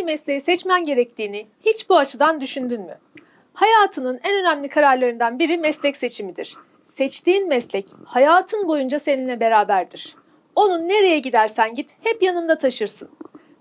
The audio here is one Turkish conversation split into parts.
hangi mesleği seçmen gerektiğini hiç bu açıdan düşündün mü? Hayatının en önemli kararlarından biri meslek seçimidir. Seçtiğin meslek hayatın boyunca seninle beraberdir. Onun nereye gidersen git hep yanında taşırsın.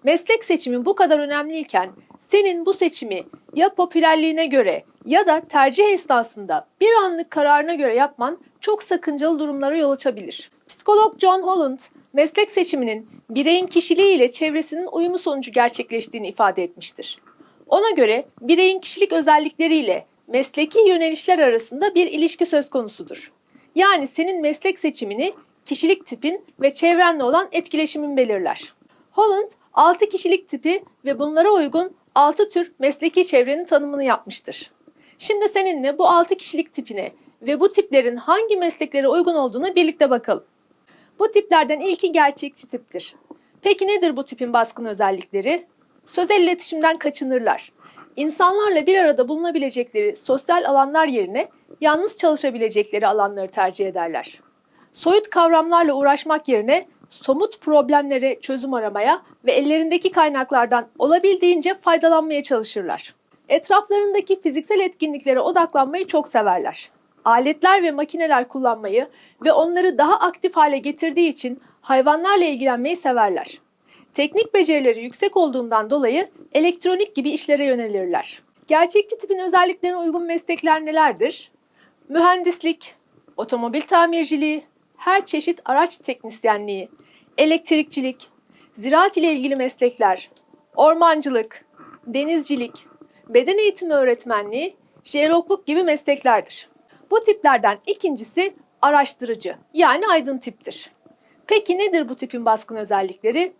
Meslek seçimi bu kadar önemliyken senin bu seçimi ya popülerliğine göre ya da tercih esnasında bir anlık kararına göre yapman çok sakıncalı durumlara yol açabilir. Psikolog John Holland, meslek seçiminin bireyin kişiliği ile çevresinin uyumu sonucu gerçekleştiğini ifade etmiştir. Ona göre bireyin kişilik özellikleriyle mesleki yönelişler arasında bir ilişki söz konusudur. Yani senin meslek seçimini kişilik tipin ve çevrenle olan etkileşimin belirler. Holland 6 kişilik tipi ve bunlara uygun 6 tür mesleki çevrenin tanımını yapmıştır. Şimdi seninle bu 6 kişilik tipine ve bu tiplerin hangi mesleklere uygun olduğuna birlikte bakalım. Bu tiplerden ilki gerçekçi tiptir. Peki nedir bu tipin baskın özellikleri? Sözel iletişimden kaçınırlar. İnsanlarla bir arada bulunabilecekleri sosyal alanlar yerine yalnız çalışabilecekleri alanları tercih ederler. Soyut kavramlarla uğraşmak yerine somut problemlere çözüm aramaya ve ellerindeki kaynaklardan olabildiğince faydalanmaya çalışırlar. Etraflarındaki fiziksel etkinliklere odaklanmayı çok severler. Aletler ve makineler kullanmayı ve onları daha aktif hale getirdiği için hayvanlarla ilgilenmeyi severler. Teknik becerileri yüksek olduğundan dolayı elektronik gibi işlere yönelirler. Gerçekçi tipin özelliklerine uygun meslekler nelerdir? Mühendislik, otomobil tamirciliği, her çeşit araç teknisyenliği, elektrikçilik, ziraat ile ilgili meslekler, ormancılık, denizcilik, beden eğitimi öğretmenliği, jeologluk gibi mesleklerdir. Bu tiplerden ikincisi araştırıcı yani aydın tiptir. Peki nedir bu tipin baskın özellikleri?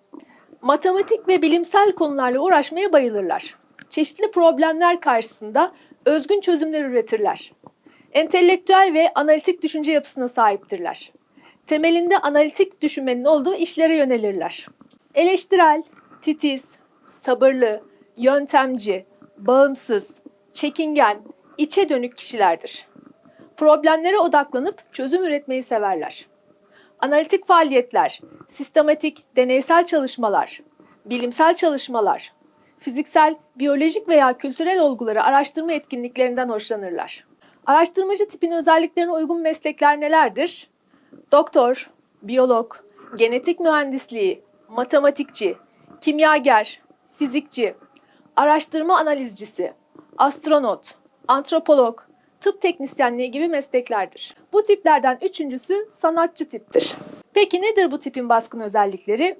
Matematik ve bilimsel konularla uğraşmaya bayılırlar. Çeşitli problemler karşısında özgün çözümler üretirler. Entelektüel ve analitik düşünce yapısına sahiptirler. Temelinde analitik düşünmenin olduğu işlere yönelirler. Eleştirel, titiz, sabırlı, yöntemci, bağımsız, çekingen, içe dönük kişilerdir. Problemlere odaklanıp çözüm üretmeyi severler. Analitik faaliyetler, sistematik, deneysel çalışmalar, bilimsel çalışmalar, fiziksel, biyolojik veya kültürel olguları araştırma etkinliklerinden hoşlanırlar. Araştırmacı tipin özelliklerine uygun meslekler nelerdir? Doktor, biyolog, genetik mühendisliği, matematikçi, kimyager, fizikçi, araştırma analizcisi, astronot, antropolog, tıp teknisyenliği gibi mesleklerdir. Bu tiplerden üçüncüsü sanatçı tiptir. Peki nedir bu tipin baskın özellikleri?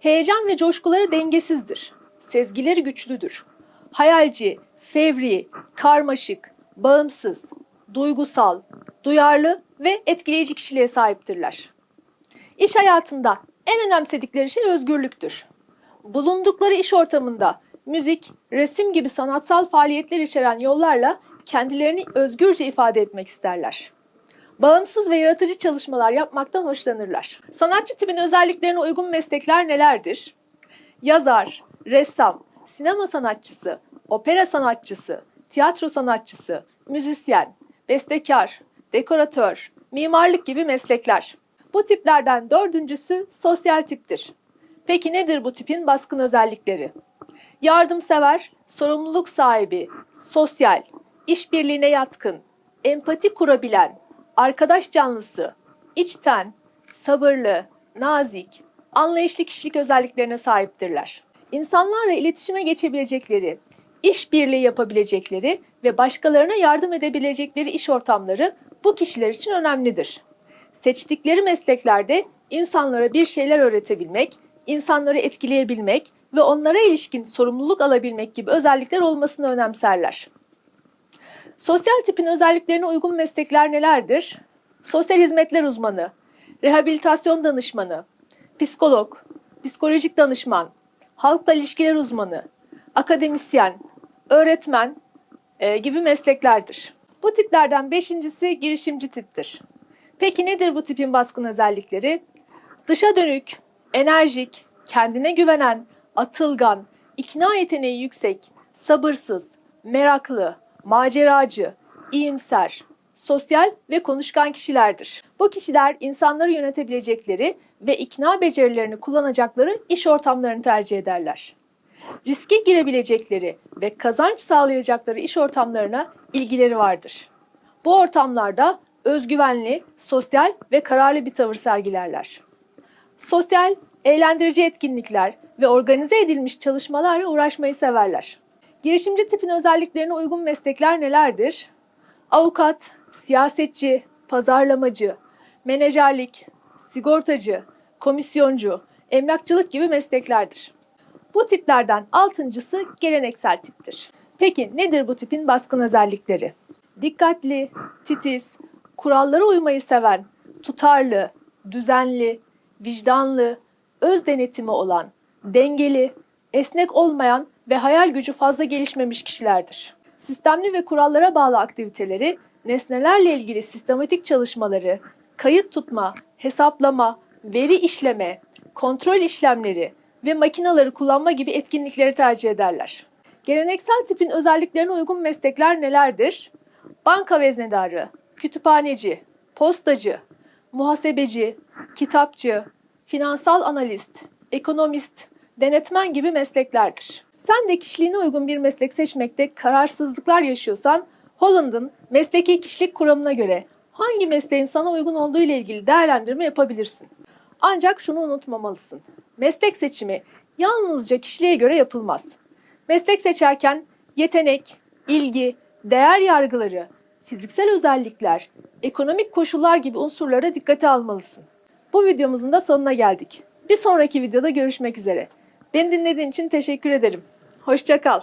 Heyecan ve coşkuları dengesizdir. Sezgileri güçlüdür. Hayalci, fevri, karmaşık, bağımsız, duygusal, duyarlı ve etkileyici kişiliğe sahiptirler. İş hayatında en önemsedikleri şey özgürlüktür. Bulundukları iş ortamında müzik, resim gibi sanatsal faaliyetler içeren yollarla kendilerini özgürce ifade etmek isterler. Bağımsız ve yaratıcı çalışmalar yapmaktan hoşlanırlar. Sanatçı tipin özelliklerine uygun meslekler nelerdir? Yazar, ressam, sinema sanatçısı, opera sanatçısı, tiyatro sanatçısı, müzisyen, bestekar, dekoratör, mimarlık gibi meslekler. Bu tiplerden dördüncüsü sosyal tiptir. Peki nedir bu tipin baskın özellikleri? Yardımsever, sorumluluk sahibi, sosyal, işbirliğine yatkın, empati kurabilen, arkadaş canlısı, içten, sabırlı, nazik, anlayışlı kişilik özelliklerine sahiptirler. İnsanlarla iletişime geçebilecekleri, işbirliği yapabilecekleri ve başkalarına yardım edebilecekleri iş ortamları bu kişiler için önemlidir. Seçtikleri mesleklerde insanlara bir şeyler öğretebilmek, insanları etkileyebilmek ve onlara ilişkin sorumluluk alabilmek gibi özellikler olmasını önemserler. Sosyal tipin özelliklerine uygun meslekler nelerdir? Sosyal hizmetler uzmanı, rehabilitasyon danışmanı, psikolog, psikolojik danışman, halkla ilişkiler uzmanı, akademisyen, öğretmen e, gibi mesleklerdir. Bu tiplerden beşincisi girişimci tiptir. Peki nedir bu tipin baskın özellikleri? Dışa dönük, enerjik, kendine güvenen, atılgan, ikna yeteneği yüksek, sabırsız, meraklı, maceracı, iyimser, sosyal ve konuşkan kişilerdir. Bu kişiler insanları yönetebilecekleri ve ikna becerilerini kullanacakları iş ortamlarını tercih ederler. riske girebilecekleri ve kazanç sağlayacakları iş ortamlarına ilgileri vardır. Bu ortamlarda özgüvenli, sosyal ve kararlı bir tavır sergilerler. Sosyal, eğlendirici etkinlikler ve organize edilmiş çalışmalarla uğraşmayı severler. Girişimci tipin özelliklerine uygun meslekler nelerdir? Avukat, siyasetçi, pazarlamacı, menajerlik, sigortacı, komisyoncu, emlakçılık gibi mesleklerdir. Bu tiplerden altıncısı geleneksel tiptir. Peki nedir bu tipin baskın özellikleri? Dikkatli, titiz, kurallara uymayı seven, tutarlı, düzenli, vicdanlı, öz denetimi olan, dengeli, esnek olmayan ve hayal gücü fazla gelişmemiş kişilerdir. Sistemli ve kurallara bağlı aktiviteleri, nesnelerle ilgili sistematik çalışmaları, kayıt tutma, hesaplama, veri işleme, kontrol işlemleri ve makinaları kullanma gibi etkinlikleri tercih ederler. Geleneksel tipin özelliklerine uygun meslekler nelerdir? Banka veznedarı, kütüphaneci, postacı, muhasebeci, kitapçı, finansal analist, ekonomist, denetmen gibi mesleklerdir. Sen de kişiliğine uygun bir meslek seçmekte kararsızlıklar yaşıyorsan Holland'ın mesleki kişilik kuramına göre hangi mesleğin sana uygun olduğu ile ilgili değerlendirme yapabilirsin. Ancak şunu unutmamalısın. Meslek seçimi yalnızca kişiliğe göre yapılmaz. Meslek seçerken yetenek, ilgi, değer yargıları, fiziksel özellikler, ekonomik koşullar gibi unsurlara dikkate almalısın. Bu videomuzun da sonuna geldik. Bir sonraki videoda görüşmek üzere. Beni dinlediğin için teşekkür ederim. Hoşça kal.